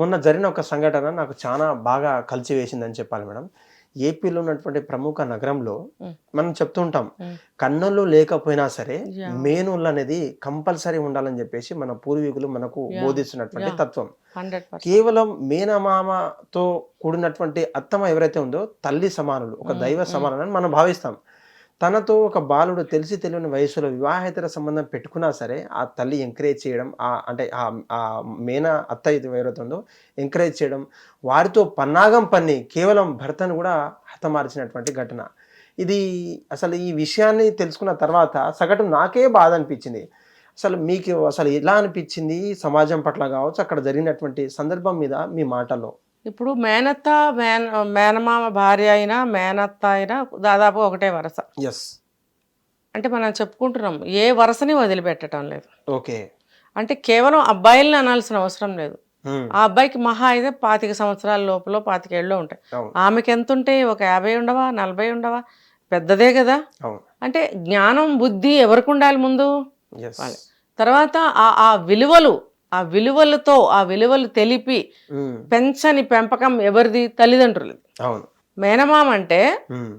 మొన్న జరిగిన ఒక సంఘటన నాకు చాలా బాగా కలిసి వేసిందని చెప్పాలి మేడం ఏపీలో ఉన్నటువంటి ప్రముఖ నగరంలో. మనం చెప్తుంటాం. కన్నులు లేకపోయినా సరే. మేనుళ్ళు అనేది కంపల్సరీ ఉండాలని చెప్పేసి మన పూర్వీకులు మనకు. బోధిస్తున్నటువంటి. తత్వం కేవలం మేనమామతో కూడినటువంటి అత్తమ్మ ఎవరైతే ఉందో తల్లి సమానులు ఒక దైవ mm. సమానులని మనం భావిస్తాం తనతో ఒక బాలుడు తెలిసి తెలియని వయసులో వివాహేతర సంబంధం పెట్టుకున్నా సరే ఆ తల్లి ఎంకరేజ్ చేయడం ఆ అంటే ఆ మేనా మేన అత్త ఇది ఎవరైతే ఉందో ఎంకరేజ్ చేయడం వారితో పన్నాగం పన్ని కేవలం భర్తను కూడా హతమార్చినటువంటి ఘటన. ఇది అసలు ఈ విషయాన్ని తెలుసుకున్న తర్వాత సగటు నాకే బాధ అనిపించింది. అసలు మీకు అసలు ఎలా అనిపించింది? సమాజం పట్ల కావచ్చు అక్కడ జరిగినటువంటి సందర్భం మీద మీ మాటలో ఇప్పుడు మేనత్త మేన మేనమామ భార్య అయినా మేనత్త అయినా దాదాపు ఒకటే వరస. ఎస్ అంటే మనం చెప్పుకుంటున్నాం ఏ వరసని వదిలిపెట్టడం లేదు. ఓకే. అంటే కేవలం అబ్బాయిల్ని అనాల్సిన అవసరం లేదు. ఆ అబ్బాయికి మహా అయితే పాతిక సంవత్సరాల లోపల పాతికేళ్ళు ఉంటాయి. ఆమెకి ఎంత ఉంటాయి ఒక యాభై ఉండవా నలభై ఉండవా? పెద్దదే కదా. అంటే జ్ఞానం బుద్ధి ఎవరికి ఉండాలి ముందు. తర్వాత ఆ విలువలు ఆ విలువలతో ఆ విలువలు తెలిపి పెంచని పెంపకం ఎవరిది? తల్లిదండ్రులది. అవును. మేనమామ అంటే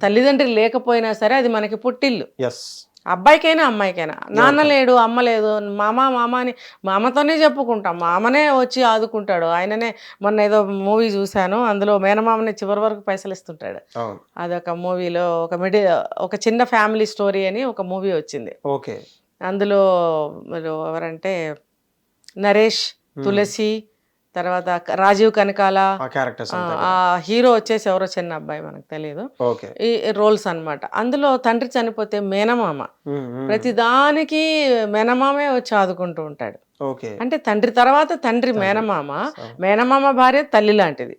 తల్లిదండ్రులు లేకపోయినా సరే అది మనకి పుట్టిల్లు. ఎస్ అబ్బాయికైనా అమ్మాయికైనా. నాన్న లేడు అమ్మ లేదు మామ మామ అని మామతోనే చెప్పుకుంటాం. మామనే వచ్చి ఆదుకుంటాడు. ఆయననే మొన్న ఏదో మూవీ చూశాను. అందులో మేనమామని చివరి వరకు పైసలు ఇస్తుంటాడు. అదొక మూవీలో ఒక మిడి ఒక చిన్న ఫ్యామిలీ స్టోరీ అని ఒక మూవీ వచ్చింది. ఓకే అందులో మరి ఎవరంటే నరేష్ తులసి తర్వాత రాజీవ్ కనకాల ఆ హీరో వచ్చేసి ఎవరో చిన్న అబ్బాయి మనకు తెలియదు. ఈ రోల్స్ అన్నమాట. అందులో తండ్రి చనిపోతే మేనమామ. ప్రతి దానికి మేనమామే వచ్చి ఆదుకుంటూ ఉంటాడు. అంటే తండ్రి తర్వాత తండ్రి మేనమామ. మేనమామ భార్య తల్లి లాంటిది.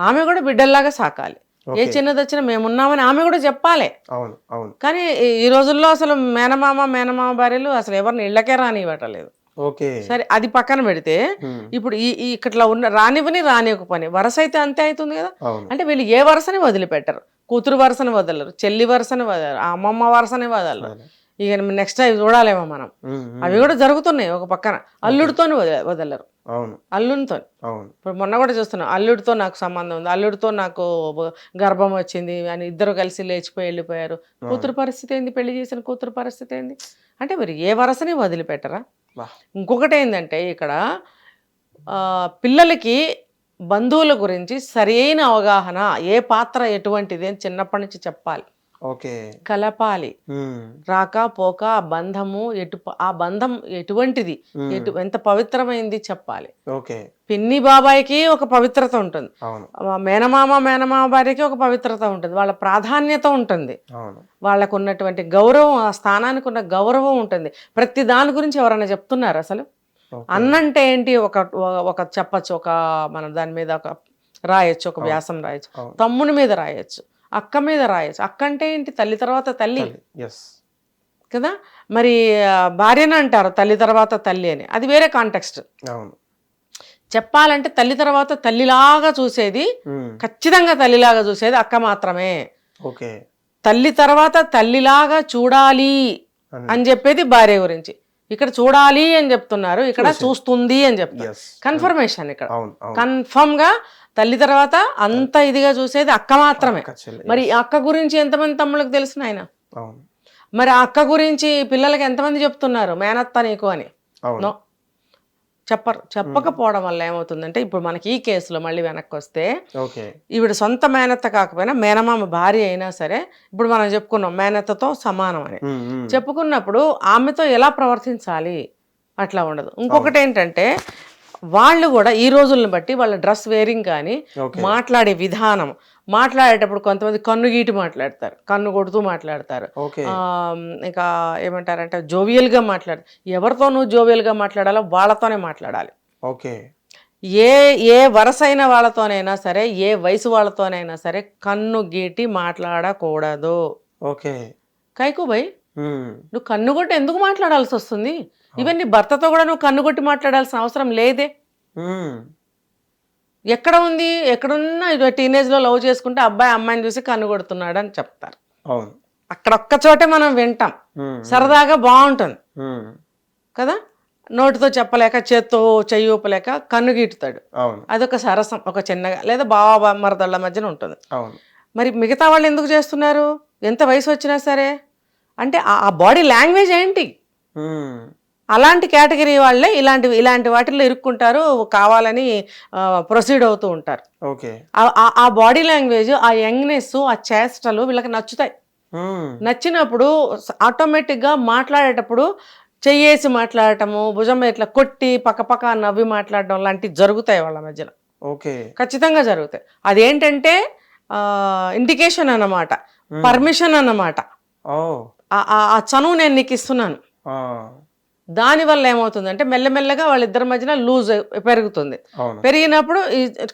ఆమె కూడా బిడ్డల్లాగా సాకాలి. ఏ చిన్నది వచ్చినా మేమున్నామని ఆమె కూడా చెప్పాలి. అవును అవును. కానీ ఈ- ఈ రోజుల్లో అసలు మేనమామ మేనమామ భార్యలు అసలు ఎవరిని ఇళ్ళకే రానివ్వటలేదు ఓకే. సరే అది పక్కన పెడితే ఇప్పుడు ఈ ఇట్లా ఉన్న రానివ్వని రానివ్వక పని. వరస అయితే అంతే అవుతుంది కదా? అంటే వీళ్ళు ఏ వరుసని వదిలిపెట్టరు. కూతురు వరుసని వదలరు చెల్లి వరుసని వదలరు అమ్మమ్మ వరుసని వదలరు. ఇక నెక్స్ట్ అవి చూడాలేమో మనం. అవి కూడా జరుగుతున్నాయి ఒక పక్కన. అల్లుడితోని వద- వదలరు. అవును. అల్లునితో అవును. ఇప్పుడు మొన్న కూడా చూస్తున్నాం అల్లుడితో నాకు సంబంధం ఉంది అల్లుడితో నాకు గర్భం వచ్చింది అని ఇద్దరు కలిసి లేచిపోయి వెళ్ళిపోయారు. కూతురు పరిస్థితి ఏంది? పెళ్ళి చేసిన కూతురు పరిస్థితి ఏంది? అంటే మరి ఏ వరసని వదిలిపెట్టరా. ఇంకొకటి ఏంటంటే ఇక్కడ పిల్లలకి బంధువుల గురించి సరైన అవగాహన ఏ పాత్ర ఎటువంటిది అని చిన్నప్పటి నుంచి చెప్పాలి. ఓకే. కలపాలి. రాక పోక ఆ బంధము ఎటు ఆ బంధం ఎటువంటిది? ఎటు ఎంత పవిత్రమైంది చెప్పాలి. ఓకే. పిన్ని బాబాయికి ఒక పవిత్రత ఉంటుంది. మేనమామ మేనమామ భార్యకి ఒక పవిత్రత ఉంటుంది. వాళ్ళ ప్రాధాన్యత ఉంటుంది. వాళ్ళకు ఉన్నటువంటి గౌరవం ఆ స్థానానికి ఉన్న గౌరవం ఉంటుంది. ప్రతి దాని గురించి ఎవరైనా చెప్తున్నారు అసలు. అన్నంటే ఏంటి? ఒక ఒక చెప్పచ్చు ఒక మనం దాని మీద ఒక రాయొచ్చు ఒక వ్యాసం రాయొచ్చు. తమ్ముని మీద రాయొచ్చు. అక్క మీద రాయొచ్చు. అక్క అంటే ఏంటి? తల్లి తర్వాత తల్లి. ఎస్ కదా? మరి భార్యని అంటారు తల్లి తర్వాత తల్లి అని. అది వేరే కాంటెక్స్ట్ అవును. చెప్పాలంటే తల్లి తర్వాత తల్లిలాగా చూసేది ఖచ్చితంగా తల్లిలాగా చూసేది అక్క మాత్రమే. ఓకే. తల్లి తర్వాత తల్లిలాగా చూడాలి అని చెప్పేది భార్య గురించి. ఇక్కడ చూడాలి అని చెప్తున్నారు ఇక్కడ చూస్తుంది అని చెప్తారు. కన్ఫర్మేషన్ ఇక్కడ. కన్ఫర్మ్గా తల్లి తర్వాత అంత ఇదిగా చూసేది అక్క మాత్రమే. మరి అక్క గురించి ఎంతమంది తమ్ముళ్ళకి తెలిసిన ఆయన? మరి ఆ అక్క గురించి పిల్లలకి ఎంతమంది చెప్తున్నారు? మేనత్త నీకు అని. నో. చెప్పరు చెప్పకపోవడం వల్ల ఏమవుతుందంటే ఇప్పుడు మనకి ఈ కేసులో మళ్ళీ వెనక్కి వస్తే ఈవిడ సొంత మేనత్త కాకపోయినా మేనమామ భార్య అయినా సరే ఇప్పుడు మనం చెప్పుకున్నాం మేనత్తతో సమానం అని. చెప్పుకున్నప్పుడు ఆమెతో ఎలా ప్రవర్తించాలి? అట్లా ఉండదు. ఇంకొకటి ఏంటంటే వాళ్ళు కూడా ఈ రోజులను బట్టి వాళ్ళ డ్రెస్ వేరింగ్ కానీ మాట్లాడే విధానం మాట్లాడేటప్పుడు కొంతమంది కన్ను గీటి మాట్లాడతారు కన్ను కొడుతూ మాట్లాడతారు. ఇంకా ఏమంటారంటే జోవియల్గా మాట్లాడు ఎవరితో నువ్వు జోవియల్గా మాట్లాడాలో? వాళ్ళతోనే మాట్లాడాలి. ఓకే. ఏ ఏ వరసైన వాళ్ళతోనైనా సరే ఏ వయసు వాళ్ళతోనైనా సరే కన్ను గీటి మాట్లాడకూడదు. ఓకే. కైకుబై ఉమ్, నువ్వు కన్ను కొట్టి ఎందుకు మాట్లాడాల్సి వస్తుంది? ఈవెన్ నీ భర్తతో కూడా నువ్వు కన్ను కొట్టి మాట్లాడాల్సిన అవసరం లేదే. ఎక్కడ ఉంది? ఎక్కడున్నా టీనేజ్లో లవ్ చేసుకుంటే అబ్బాయి అమ్మాయిని చూసి కన్ను కొడుతున్నాడు అని చెప్తారు. అవును. అక్కడ ఒక్క చోటే మనం వింటాం. సరదాగా బాగుంటుంది. కదా? నోటితో చెప్పలేక చేత్తో చెయ్యి ఊపలేక కన్ను గీటుతాడు. అదొక సరసం ఒక చిన్నగా లేదా బావ మరదళ్ళ మధ్యన ఉంటుంది. మరి మిగతా వాళ్ళు ఎందుకు చేస్తున్నారు? ఎంత వయసు వచ్చినా సరే. అంటే ఆ- బాడీ లాంగ్వేజ్ ఏంటి? అలాంటి కేటగిరీ వాళ్ళే ఇలాంటి ఇలాంటి వాటిల్లో ఇరుక్కుంటారు కావాలని ప్రొసీడ్ అవుతూ ఉంటారు. ఓకే. ఆ- బాడీ లాంగ్వేజ్ ఆ యంగ్నెస్ ఆ చేష్టలు వీళ్ళకి నచ్చుతాయి. నచ్చినప్పుడు ఆటోమేటిక్గా మాట్లాడేటప్పుడు చెయ్యేసి మాట్లాడటము భుజం ఇట్లా కొట్టి పక్క పక్క నవ్వి మాట్లాడడం లాంటివి జరుగుతాయి వాళ్ళ మధ్యలో. ఓకే. ఖచ్చితంగా జరుగుతాయి. అదేంటంటే ఇండికేషన్ అన్నమాట. పర్మిషన్ అన్నమాట. ఆ- చనువు నేను నీకు ఇస్తున్నాను. దానివల్ల ఏమవుతుందంటే మెల్లమెల్లగా వాళ్ళిద్దరి మధ్యన లూజ్ పెరుగుతుంది. పెరిగినప్పుడు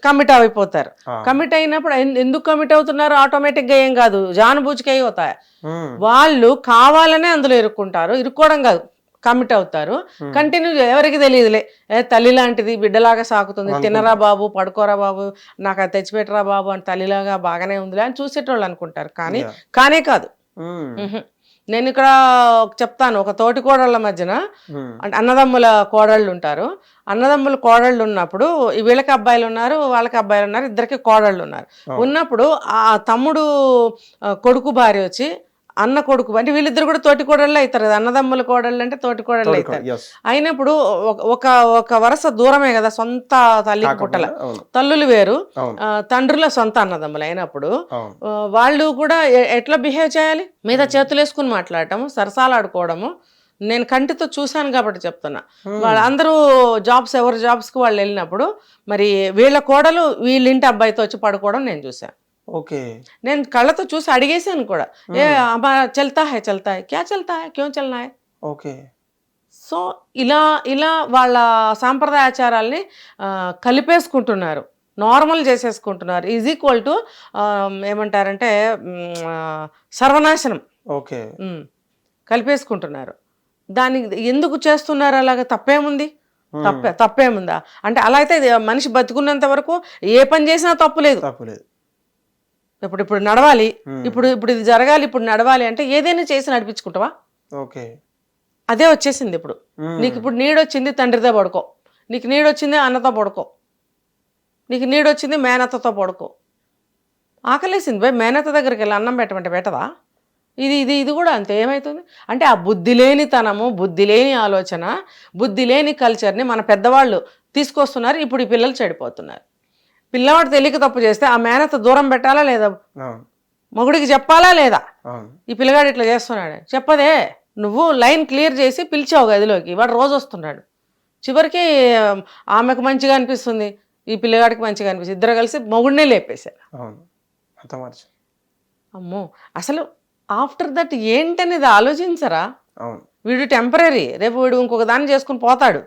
కమిట్ అయిపోతారు. కమిట్ అయినప్పుడు ఎందుకు కమిట్ అవుతున్నారు? ఆటోమేటిక్గా ఏం కాదు. జానుబూచికై ఉమ్, వాళ్ళు కావాలనే అందులో ఇరుక్కుంటారు. ఇరుక్కోవడం కాదు. కమిట్ అవుతారు. కంటిన్యూ ఎవరికి తెలియదులే. ఏ తల్లి లాంటిది బిడ్డలాగా సాకుతుంది. తినరా బాబు పడుకోరా బాబు నాకు అది తెచ్చిపెట్టరా బాబు అని తల్లిలాగా బాగానే ఉందిలే అని చూసేటోళ్ళు అనుకుంటారు. కానీ. కానే కాదు. నేను ఇక్కడ చెప్తాను ఒక తోటి కోడళ్ళ మధ్యన. అంటే అన్నదమ్ముల కోడళ్ళు ఉంటారు. అన్నదమ్ముల కోడళ్ళు ఉన్నప్పుడు ఈ వీళ్ళకి అబ్బాయిలు ఉన్నారు వాళ్ళకి అబ్బాయిలు ఉన్నారు ఇద్దరికి కోడళ్ళు ఉన్నారు. ఉన్నప్పుడు ఆ తమ్ముడు కొడుకు భార్య వచ్చి అన్న కొడుకు అంటే వీళ్ళిద్దరు కూడా తోటి కోడళ్ళు అవుతారు కదా. అన్నదమ్ముల కోడళ్ళు అంటే తోటి కోడళ్ళు అవుతారు. అయినప్పుడు ఒక- ఒక వరుస దూరమే కదా సొంత తల్లికి పుట్టల. తల్లులు వేరు. తండ్రుల సొంత అన్నదమ్ములు అయినప్పుడు వాళ్ళు కూడా ఎట్లా బిహేవ్ చేయాలి? మీద చేతులు వేసుకుని మాట్లాడటము సరసాలాడుకోవడము. నేను కంటితో చూశాను కాబట్టి చెప్తున్నా. వాళ్ళందరూ జాబ్స్ ఎవరి జాబ్స్కి వాళ్ళు వెళ్ళినప్పుడు మరి వీళ్ళ కోడలు వీళ్ళింటి అబ్బాయితో వచ్చి పడుకోవడం నేను చూశాను ఓకే. నేను కళ్ళతో చూసి అడిగేశాను కూడా. ఏ అమ్మా చల్తా హై చల్తా హై క్యా చల్తా హై క్యోं చల్నా హై ఓకే. సో ఇలా ఇలా వాళ్ళ సాంప్రదాయ ఆచారాల్ని కలిపేసుకుంటున్నారు. నార్మల్ చేసేసుకుంటున్నారు. ఈజ్ ఈక్వల్ టు ఏమంటారంటే సర్వనాశనం. ఓకే. కలిపేసుకుంటున్నారు. దానికి ఎందుకు చేస్తున్నారు అలాగ? తప్పేముంది? తప్పే తప్పేముందా? అంటే అలా అయితే మనిషి బతుకున్నంత వరకు ఏ పని చేసినా తప్పు లేదు. తప్పులేదు ఇప్పుడు ఇప్పుడు నడవాలి. ఇప్పుడు ఇప్పుడు ఇది జరగాలి ఇప్పుడు నడవాలి అంటే ఏదైనా చేసి నడిపించుకుంటావా? ఓకే. అదే వచ్చేసింది ఇప్పుడు. నీకు ఇప్పుడు నీడొచ్చింది తండ్రితో పడుకో. నీకు నీడొచ్చింది అన్నతో పడుకో. నీకు నీడొచ్చింది మేనత్తతో పడుకో. ఆకలేసింది పోయి మేనత్త దగ్గరికి వెళ్ళి అన్నం పెట్టమంటే పెట్టదా? ఇది ఇది ఇది కూడా అంతే ఏమవుతుంది అంటే ఆ బుద్ధి లేనితనము బుద్ధి లేని ఆలోచన బుద్ధి లేని కల్చర్ని మన పెద్దవాళ్ళు తీసుకొస్తున్నారు ఇప్పుడు ఈ పిల్లలు చెడిపోతున్నారు. పిల్లవాడు తెలియక తప్పు చేస్తే ఆ మేనత్త దూరం పెట్టాలా లేదా? మొగుడికి చెప్పాలా లేదా? ఈ పిల్లగాడు ఇట్లా చేస్తున్నాడు. చెప్పదే నువ్వు లైన్ క్లియర్ చేసి పిలిచావు గదిలోకి. వాడు రోజు వస్తున్నాడు. చివరికి ఆమెకు మంచిగా అనిపిస్తుంది. ఈ పిల్లగాడికి మంచిగా అనిపిస్తుంది. ఇద్దరు కలిసి మొగుడినే లేపేశారు. అమ్మో! అసలు ఆఫ్టర్ దట్ ఏంటనేది ఆలోచించరా? వీడు టెంపరీ. రేపు వీడు ఇంకొక దాన్ని చేసుకుని పోతాడు.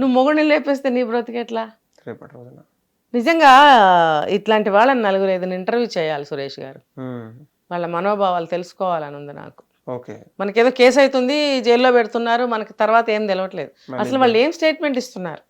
నువ్వు మొగుడిని లేపేస్తే నీ బ్రతికెట్లా రేపటి రోజున. నిజంగా ఇట్లాంటి వాళ్ళని నలుగురు ఐదుని ఇంటర్వ్యూ చేయాలి సురేష్ గారు. వాళ్ళ మనోభావాలు తెలుసుకోవాలని ఉంది నాకు. ఓకే. మనకేదో కేసు అవుతుంది జైల్లో పెడుతున్నారు మనకి తర్వాత ఏం తెలవట్లేదు. అసలు వాళ్ళు ఏం స్టేట్మెంట్ ఇస్తున్నారు?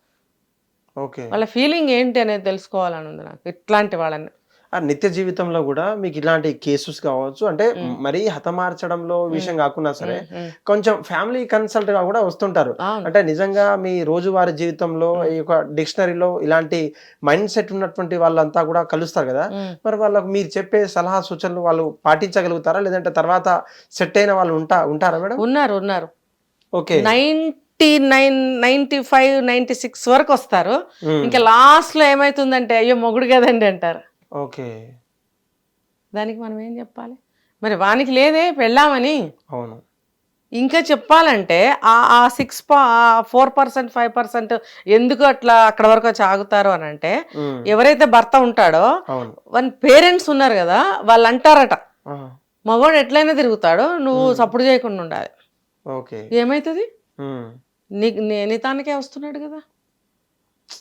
ఓకే. వాళ్ళ ఫీలింగ్ ఏంటి అనేది తెలుసుకోవాలని ఉంది నాకు ఇట్లాంటి వాళ్ళని. నిత్య జీవితంలో కూడా మీకు ఇలాంటి కేసెస్ కావచ్చు. అంటే మరీ హతమార్చడంలో విషయం కాకుండా సరే. కొంచెం ఫ్యామిలీ కన్సల్ట్గా కూడా వస్తుంటారు. అంటే నిజంగా మీ రోజువారీ జీవితంలో ఈ యొక్క డిక్షనరీలో ఇలాంటి మైండ్ సెట్ ఉన్నటువంటి వాళ్ళంతా కూడా కలుస్తారు కదా. మరి వాళ్ళకు మీరు చెప్పే సలహా సూచనలు వాళ్ళు పాటించగలుగుతారా? లేదంటే తర్వాత సెట్ అయిన వాళ్ళు ఉంటా ఉంటారా మేడం? ఉన్నారు ఉన్నారు. Okay. Ninety nine ninety five ninety six వరకు వస్తారు. ఇంకా లాస్ట్లో ఏమైతుందంటే అయ్యో మొగుడు కదండి అంటారు. ఓకే. దానికి మనం ఏం చెప్పాలి? మరి వానికి లేదే పెళ్ళామని? అవును. ఇంకా చెప్పాలంటే ఆ six four percent five percent ఎందుకు అట్లా అక్కడ వరకు ఆగుతారు అని అంటే ఎవరైతే భర్త ఉంటాడో వన్ పేరెంట్స్ ఉన్నారు కదా వాళ్ళు అంటారట మగవాడు ఎట్లయినా తిరుగుతాడు నువ్వు సప్పుడు చేయకుండా ఉండాలి. ఉమ్, నీ నీ- నీ తానికే వస్తున్నాడు కదా.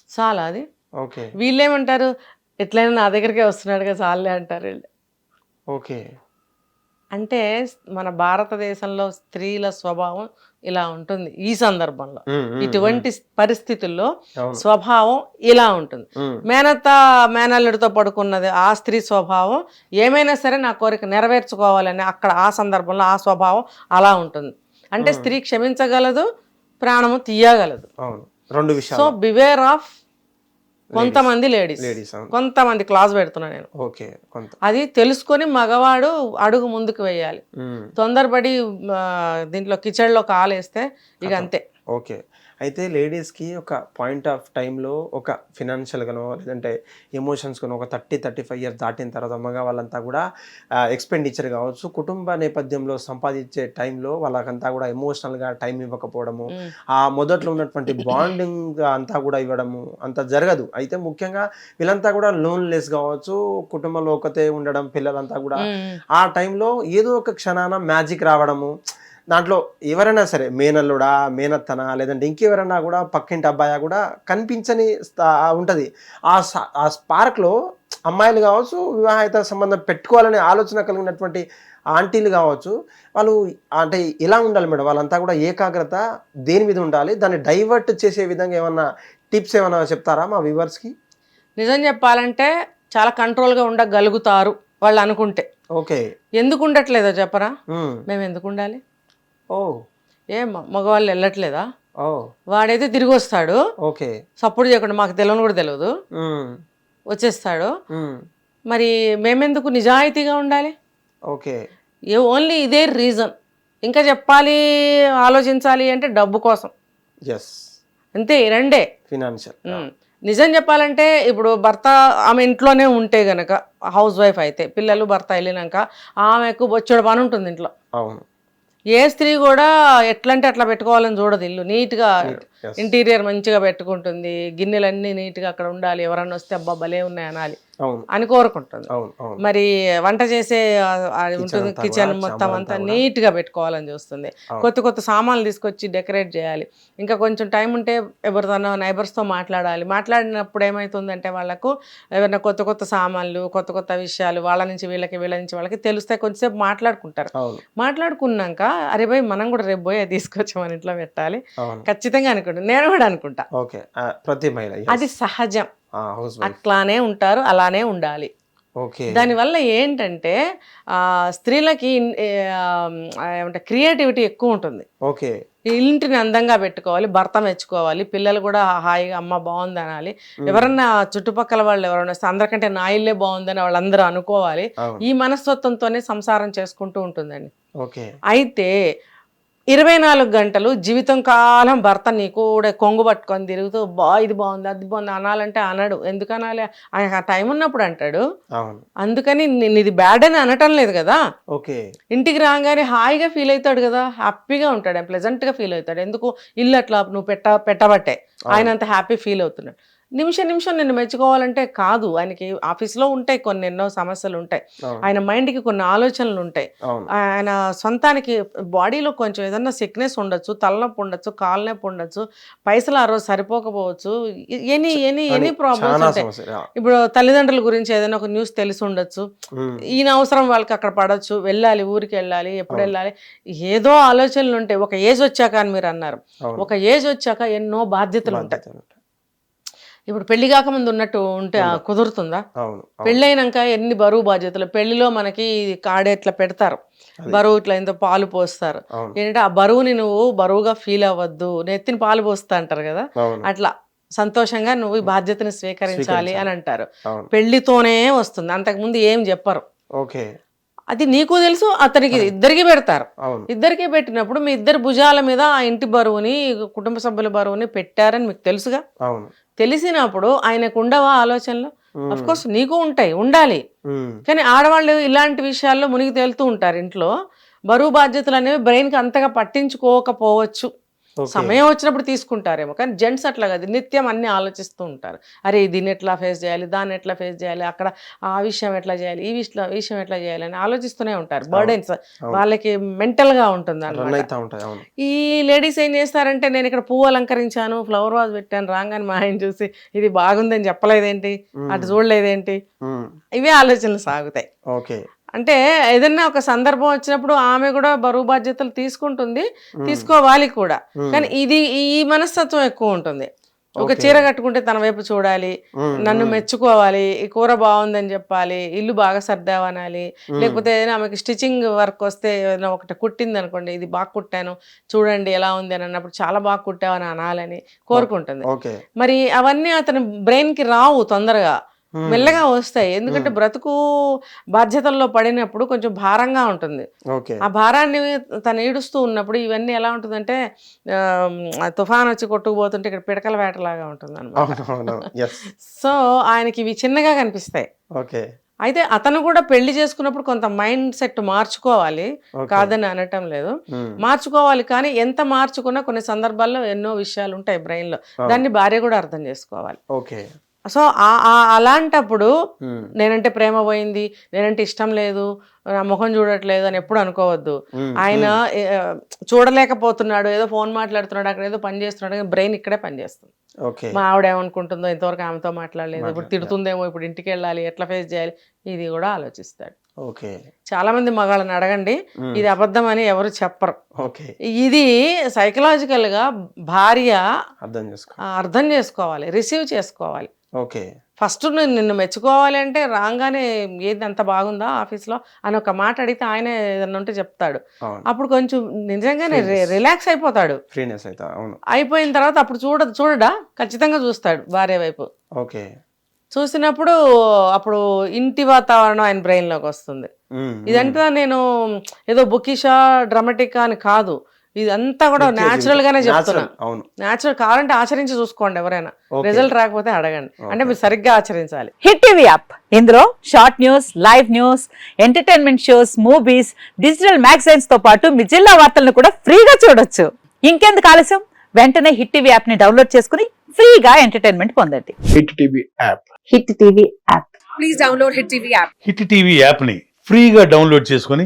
చాలా అది. ఓకే. వీళ్ళేమంటారు? ఎట్లయినా నా దగ్గరికే వస్తున్నాడు కదా చాలే అంటారు వీళ్ళు. ఓకే. అంటే మన భారతదేశంలో స్త్రీల స్వభావం ఇలా ఉంటుంది ఈ సందర్భంలో. ఇటువంటి పరిస్థితుల్లో స్వభావం ఇలా ఉంటుంది. ఉమ్, మేనత్త మేనల్లుడితో పడుకున్నది ఆ స్త్రీ స్వభావం ఏమైనా సరే నా కోరిక నెరవేర్చుకోవాలని అక్కడ ఆ సందర్భంలో ఆ స్వభావం అలా ఉంటుంది. అంటే స్త్రీ క్షమించగలదు ప్రాణము తీయగలదు. సో బివేర్ ఆఫ్ కొంతమంది లేడీస్ లేడీస్ కొంతమంది క్లాస్ పెడుతున్నా నేను. ఓకే కొంత. అది తెలుసుకొని మగవాడు అడుగు ముందుకు వేయాలి. తొందరపడి దీంట్లో కిచెన్లో కాలేస్తే ఇక అంతే. ఓకే. అయితే లేడీస్కి ఒక పాయింట్ ఆఫ్ టైంలో ఒక ఫినాన్షియల్గానో లేదంటే ఎమోషన్స్గానో ఒక థర్టీ థర్టీ ఫైవ్ ఇయర్స్ దాటిన తర్వాత మగవాళ్ళంతా కూడా ఎక్స్పెండిచర్ కావచ్చు కుటుంబ నేపథ్యంలో సంపాదించే టైంలో వాళ్ళకంతా కూడా ఎమోషనల్గా టైం ఇవ్వకపోవడము. ఆ మొదట్లో ఉన్నటువంటి బాండింగ్ అంతా కూడా ఇవ్వడము అంత జరగదు అయితే ముఖ్యంగా వీళ్ళంతా కూడా లోన్లెస్ కావచ్చు కుటుంబంలో ఒకతే ఉండడం పిల్లలంతా కూడా. ఆ టైంలో ఏదో ఒక క్షణాన మ్యాజిక్ రావడము దాంట్లో ఎవరైనా సరే మేనల్లుడా మేనత్తన లేదంటే ఇంకెవరైనా కూడా పక్కింటి అబ్బాయి కూడా కనిపించని ఉంటుంది. ఆ ఆ స్పార్క్లో అమ్మాయిలు కావచ్చు వివాహిత సంబంధం పెట్టుకోవాలనే ఆలోచన కలిగినటువంటి ఆంటీలు కావచ్చు వాళ్ళు అంటే ఎలా ఉండాలి మేడం? వాళ్ళంతా కూడా ఏకాగ్రత దేని మీద ఉండాలి? దాన్ని డైవర్ట్ చేసే విధంగా ఏమన్నా టిప్స్ ఏమన్నా చెప్తారా మా వ్యూవర్స్కి? నిజం చెప్పాలంటే చాలా కంట్రోల్గా ఉండగలుగుతారు వాళ్ళు అనుకుంటే. ఓకే. ఎందుకు ఉండట్లేదో చెప్పరా. మేము ఎందుకు ఉండాలి? ఓ. ఏ మగవాళ్ళు వెళ్ళట్లేదా? ఓ. వాడైతే తిరిగి వస్తాడు. ఓకే. సపోర్ట్ చేయకుండా మాకు తెలియని కూడా తెలియదు. వచ్చేస్తాడు. మరి మేమెందుకు నిజాయితీగా ఉండాలి? ఓకే. ఏ ఓన్లీ ఇదే రీజన్. ఇంకా చెప్పాలి ఆలోచించాలి అంటే డబ్బు కోసం. ఎస్ అంతే ఈ రెండే ఫినాన్షియల్. నిజం చెప్పాలంటే ఇప్పుడు భర్త ఆమె ఇంట్లోనే ఉంటే గనక హౌస్ వైఫ్ అయితే పిల్లలు భర్త వెళ్ళినాక ఆమెకు బొచ్చడు పని ఉంటుంది ఇంట్లో. అవును. ఏ స్త్రీ కూడా ఎట్లంటే అట్లా పెట్టుకోవాలని చూడదు ఇల్లు నీట్గా ఇంటీరియర్ మంచిగా పెట్టుకుంటుంది. గిన్నెలన్నీ నీట్గా అక్కడ ఉండాలి. ఎవరన్నా వస్తే అబ్బా భలే ఉన్నాయి అనాలి అని కోరుకుంటుంది. మరి వంట చేసే ఉంటుంది కిచెన్ మొత్తం అంతా. నీట్గా పెట్టుకోవాలని చూస్తుంది. కొత్త కొత్త సామాన్లు తీసుకొచ్చి డెకరేట్ చేయాలి. ఇంకా కొంచెం టైం ఉంటే ఎవరితోనో నైబర్స్తో మాట్లాడాలి. మాట్లాడినప్పుడు ఏమవుతుందంటే వాళ్ళకు ఏమైనా కొత్త కొత్త సామాన్లు కొత్త కొత్త విషయాలు వాళ్ళ నుంచి వీళ్ళకి వీళ్ళ నుంచి వాళ్ళకి తెలిస్తే కొంచెంసేపు మాట్లాడుకుంటారు. మాట్లాడుకున్నాక అరే భయ్ మనం కూడా రేపు పోయి అది తీసుకొచ్చి మన ఇంట్లో పెట్టాలి. ఖచ్చితంగా అనుకుంటా నేను కూడా అనుకుంటా. ఓకే. ప్రతి మహిళ అది సహజం. అట్లానే ఉంటారు అలానే ఉండాలి. ఓకే. దానివల్ల ఏంటంటే ఆ, స్త్రీలకి ఏమంటే క్రియేటివిటీ ఎక్కువ ఉంటుంది. ఓకే. ఇంటిని అందంగా పెట్టుకోవాలి భర్త మెచ్చుకోవాలి పిల్లలు కూడా హాయిగా అమ్మ బాగుంది అనాలి. ఎవరన్నా చుట్టుపక్కల వాళ్ళు ఎవరైనా వస్తే అందరికంటే నా ఇల్లే బాగుందని వాళ్ళందరూ అనుకోవాలి. ఈ మనస్తత్వంతోనే సంసారం చేసుకుంటూ ఉంటుందండి. ఓకే. అయితే ఇరవై నాలుగు గంటలు జీవితం కాలం భర్త నీ కూడా కొంగు పట్టుకొని తిరుగుతూ బా ఇది బాగుంది అది బాగుంది అనాలంటే అనడు. ఎందుకు అనాలి? ఆయనకు ఆ టైం ఉన్నప్పుడు అంటాడు. అందుకని నేను ఇది బ్యాడ్ అని అనటం లేదు కదా. ఓకే. ఇంటికి రాగానే హాయిగా ఫీల్ అవుతాడు కదా. హ్యాపీగా ఉంటాడు ప్లెజెంట్గా ఫీల్ అవుతాడు. ఎందుకు? ఇల్లు అట్లా నువ్వు పెట్ట పెట్టబట్టే. ఆయన అంత హ్యాపీ ఫీల్ అవుతున్నాడు. నిమిషం నిమిషం నిన్ను మెచ్చుకోవాలంటే కాదు. ఆయనకి ఆఫీస్లో ఉంటాయి కొన్ని ఎన్నో సమస్యలు ఉంటాయి ఆయన మైండ్కి కొన్ని ఆలోచనలు ఉంటాయి ఆయన సొంతానికి బాడీలో కొంచెం ఏదన్నా సిక్నెస్ ఉండొచ్చు తలనొప్పి ఉండొచ్చు కాలు నొప్పి ఉండొచ్చు పైసలు ఆ రోజు సరిపోకపోవచ్చు ఎనీ ఎనీ ఎనీ ప్రాబ్లమ్స్ ఉంటాయి. ఇప్పుడు తల్లిదండ్రుల గురించి ఏదైనా ఒక న్యూస్ తెలిసి ఉండొచ్చు ఈయన అవసరం వాళ్ళకి అక్కడ పడవచ్చు వెళ్ళాలి ఊరికి వెళ్ళాలి ఎప్పుడు వెళ్ళాలి. ఏదో ఆలోచనలు ఉంటాయి ఒక ఏజ్ వచ్చాక అని మీరు అన్నారు. ఒక ఏజ్ వచ్చాక ఎన్నో బాధ్యతలు ఉంటాయి. ఇప్పుడు పెళ్ళి కాకముందు ఉన్నట్టు ఉంటే కుదురుతుందా? అవును పెళ్ళైనాక ఎన్ని బరువు బాధ్యతలు? పెళ్ళిలో మనకి కాడే ఇట్లా పెడతారు? బరువు ఇట్లా ఇంత పాలు పోస్తారు. ఏంటంటే ఆ బరువుని నువ్వు బరువుగా ఫీల్ అవ్వద్దు నెత్తిని పాలు పోస్తా అంటారు కదా అట్లా సంతోషంగా నువ్వు ఈ బాధ్యతని స్వీకరించాలి అని అంటారు. పెళ్ళితోనే వస్తుంది. అంతకుముందు ఏం చెప్పరు. ఓకే. అది నీకు తెలుసు అతనికి ఇద్దరికి పెడతారు. ఇద్దరికి పెట్టినప్పుడు మీ ఇద్దరు భుజాల మీద ఆ ఇంటి బరువుని కుటుంబ సభ్యుల బరువుని పెట్టారని మీకు తెలుసుగా? తెలిసినప్పుడు ఆయనకు ఉండవా ఆలోచనలు? అఫ్ కోర్స్ నీకు ఉంటాయి ఉండాలి. కానీ ఆడవాళ్ళు ఇలాంటి విషయాల్లో మునిగి తేలుతూ ఉంటారు. ఇంట్లో బరువు బాధ్యతలు అనేవి బ్రెయిన్కి అంతగా పట్టించుకోకపోవచ్చు. సమయం వచ్చినప్పుడు తీసుకుంటారేమో కానీ జెంట్స్ అట్లా కాదు. నిత్యం అన్ని ఆలోచిస్తూ ఉంటారు. అరే దీన్ని ఎట్లా ఫేస్ చేయాలి దాన్ని ఎట్లా ఫేస్ చేయాలి అక్కడ ఆ విషయం ఎట్లా చేయాలి ఈ విషయం విషయం ఎట్లా చేయాలి అని ఆలోచిస్తూనే ఉంటారు. బర్డెన్స్ వాళ్ళకి మెంటల్గా ఉంటుంది అవును. ఈ లేడీస్ ఏం చేస్తారంటే నేను ఇక్కడ పువ్వు అలంకరించాను ఫ్లవర్ వాజ్ పెట్టాను రాగానే మా ఆయన చూసి ఇది బాగుందని చెప్పలేదేంటి? అటు చూడలేదేంటి? ఇవే ఆలోచనలు సాగుతాయి. ఓకే. అంటే ఏదన్నా ఒక సందర్భం వచ్చినప్పుడు ఆమె కూడా బరువు బాధ్యతలు తీసుకుంటుంది తీసుకోవాలి కూడా కానీ ఇది ఈ మనస్తత్వం ఎక్కువ ఉంటుంది ఒక. చీర కట్టుకుంటే తన వైపు చూడాలి నన్ను. మెచ్చుకోవాలి ఈ కూర బాగుందని చెప్పాలి ఇల్లు బాగా సర్దావనాలి. లేకపోతే ఏదైనా ఆమెకి స్టిచ్చింగ్ వర్క్ వస్తే ఏదైనా ఒకటి కుట్టింది అనుకోండి ఇది బాగా కుట్టాను చూడండి ఎలా ఉంది అని అన్నప్పుడు చాలా బాగా కుట్టావని అనాలని కోరుకుంటుంది మరి అవన్నీ అతని బ్రెయిన్కి రావు తొందరగా. మెల్లగా వస్తాయి. ఎందుకంటే బ్రతుకు బాధ్యతల్లో పడినప్పుడు కొంచెం భారంగా ఉంటుంది. ఆ భారాన్ని తను ఈడుస్తూ ఉన్నప్పుడు ఇవన్నీ ఎలా ఉంటుందంటే తుఫాన్ వచ్చి కొట్టుకుపోతుంటే ఇక్కడ పిడకల వేటలాగా ఉంటుంది అనమాట సో ఆయనకి ఇవి చిన్నగా కనిపిస్తాయి. ఓకే. అయితే అతను కూడా పెళ్ళి చేసుకున్నప్పుడు కొంత మైండ్ సెట్ మార్చుకోవాలి. కాదని అనటం లేదు. మార్చుకోవాలి కానీ ఎంత మార్చుకున్నా కొన్ని సందర్భాల్లో ఎన్నో విషయాలు ఉంటాయి brain లో. దాన్ని భార్య కూడా అర్థం చేసుకోవాలి. ఓకే. సో అలాంటప్పుడు. నేనంటే ప్రేమ పోయింది నేనంటే ఇష్టం లేదు నా ముఖం చూడట్లేదు అని ఎప్పుడు అనుకోవద్దు. ఆయన చూడలేకపోతున్నాడు ఏదో ఫోన్ మాట్లాడుతున్నాడు అక్కడ ఏదో పని చేస్తున్నాడు బ్రెయిన్ ఇక్కడే పనిచేస్తుంది ఓకే మా ఆవిడ ఏమనుకుంటుందో ఇంతవరకు ఆమెతో మాట్లాడలేదు ఇప్పుడు. తిడుతుందేమో ఇప్పుడు ఇంటికి వెళ్ళాలి ఎట్లా ఫేస్ చేయాలి ఇది కూడా ఆలోచిస్తాడు ఓకే చాలా మంది మగాళ్ళని అడగండి. ఇది అబద్ధం అని ఎవరు చెప్పరు ఇది సైకలాజికల్గా భార్య అర్థం చేసుకోవాలి రిసీవ్ చేసుకోవాలి ఓకే. ఫస్ట్ నేను నిన్ను మెచ్చుకోవాలి అంటే రాగానే ఏది అంత బాగుందా ఆఫీస్లో అని ఒక మాట అడిగితే ఆయన ఏదన్నా ఉంటే చెప్తాడు. అప్పుడు కొంచెం నిజంగానే. రిలాక్స్ అయిపోతాడు. ఫ్రీనెస్ అయితే అవును. అయిపోయిన తర్వాత అప్పుడు చూడ చూడడా? ఖచ్చితంగా చూస్తాడు భార్య వైపు. ఓకే. చూసినప్పుడు అప్పుడు ఇంటి వాతావరణం ఆయన బ్రెయిన్లోకి వస్తుంది. ఇదంతా నేను ఏదో బుకిషా డ్రమాటిక్ అని కాదు. ఇదంతా కూడా Natural న్యాచురల్ గానే Natural, చెప్తున్నా. అవును. న్యాచురల్ కావాలంటే ఆచరించి చూసుకోండి ఎవరైనా. రిజల్ట్ రాకపోతే అడగండి. అంటే మీరు సరిగ్గా ఆచరించాలి. Hit TV app. ఇందులో short news live news entertainment shows movies digital మ్యాగజైన్స్తో పాటు మీ జిల్లా వార్తలను కూడా ఫ్రీగా చూడొచ్చు. ఇంకెందుకు ఆలస్యం? వెంటనే హిట్ టీవీ యాప్ని డౌన్లోడ్ చేసుకుని ఫ్రీగా ఎంటర్టైన్మెంట్ పొందండి. Hit TV app. Hit TV app. Hit TV యాప్ని ఫ్రీగా డౌన్లోడ్ చేసుకొని